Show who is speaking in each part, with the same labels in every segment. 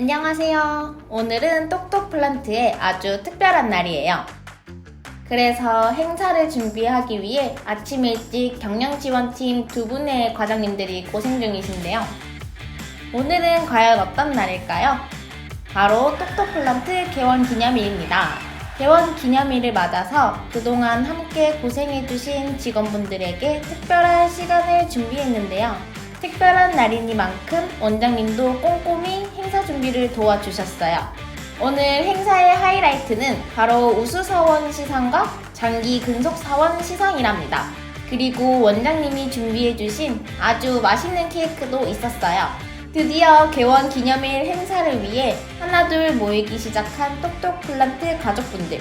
Speaker 1: 안녕하세요. 오늘은 똑똑 플란트의 아주 특별한 날이에요. 그래서 행사를 준비하기 위해 아침 일찍 경영 지원팀 두 분의 과장님들이 고생 중이신데요. 오늘은 과연 어떤 날일까요? 바로 똑똑 플란트 개원 기념일입니다. 개원 기념일을 맞아서 그동안 함께 고생해주신 직원분들에게 특별한 시간을 준비했는데요. 특별한 날이니만큼 원장님도 꼼꼼히 행사 준비를 도와주셨어요. 오늘 행사의 하이라이트는 바로 우수사원 시상과 장기 근속사원 시상이랍니다. 그리고 원장님이 준비해주신 아주 맛있는 케이크도 있었어요. 드디어 개원 기념일 행사를 위해 하나둘 모이기 시작한 똑똑 플란트 가족분들.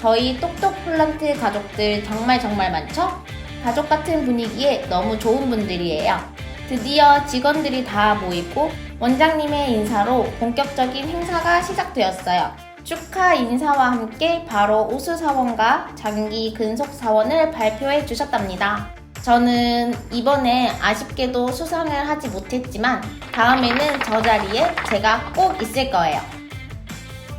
Speaker 1: 저희 똑똑 플란트 가족들 정말 정말 많죠? 가족 같은 분위기에 너무 좋은 분들이에요. 드디어 직원들이 다 모이고 원장님의 인사로 본격적인 행사가 시작되었어요. 축하 인사와 함께 바로 우수사원과 장기 근속사원을 발표해 주셨답니다. 저는 이번에 아쉽게도 수상을 하지 못했지만 다음에는 저 자리에 제가 꼭 있을 거예요.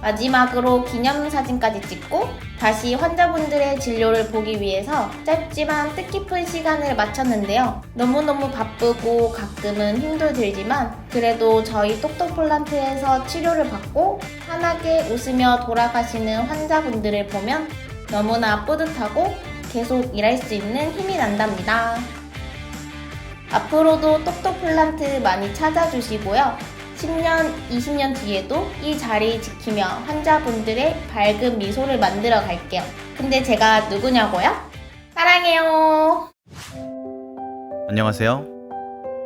Speaker 1: 마지막으로 기념사진까지 찍고 다시 환자분들의 진료를 보기 위해서 짧지만 뜻깊은 시간을 마쳤는데요. 너무너무 바쁘고 가끔은 힘도 들지만 그래도 저희 똑똑플란트에서 치료를 받고 환하게 웃으며 돌아가시는 환자분들을 보면 너무나 뿌듯하고 계속 일할 수 있는 힘이 난답니다. 앞으로도 똑똑플란트 많이 찾아주시고요. 10년, 20년 뒤에도 이 자리 지키며 환자분들의 밝은 미소를 만들어 갈게요. 근데 제가 누구냐고요? 사랑해요.
Speaker 2: 안녕하세요.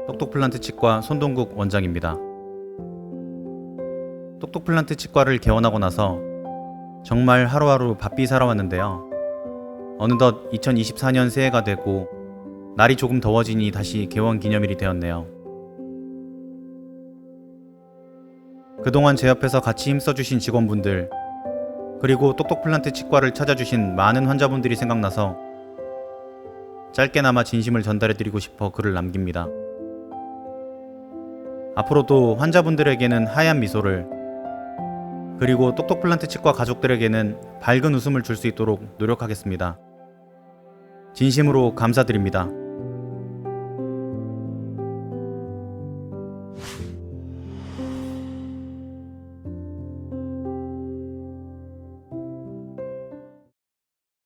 Speaker 2: 똑똑플란트 치과 손동국 원장입니다. 똑똑플란트 치과를 개원하고 나서 정말 하루하루 바삐 살아왔는데요. 어느덧 2024년 새해가 되고 날이 조금 더워지니 다시 개원 기념일이 되었네요. 그동안 제 옆에서 같이 힘써주신 직원분들, 그리고 똑똑플란트 치과를 찾아주신 많은 환자분들이 생각나서 짧게나마 진심을 전달해드리고 싶어 글을 남깁니다. 앞으로도 환자분들에게는 하얀 미소를, 그리고 똑똑플란트 치과 가족들에게는 밝은 웃음을 줄 수 있도록 노력하겠습니다. 진심으로 감사드립니다.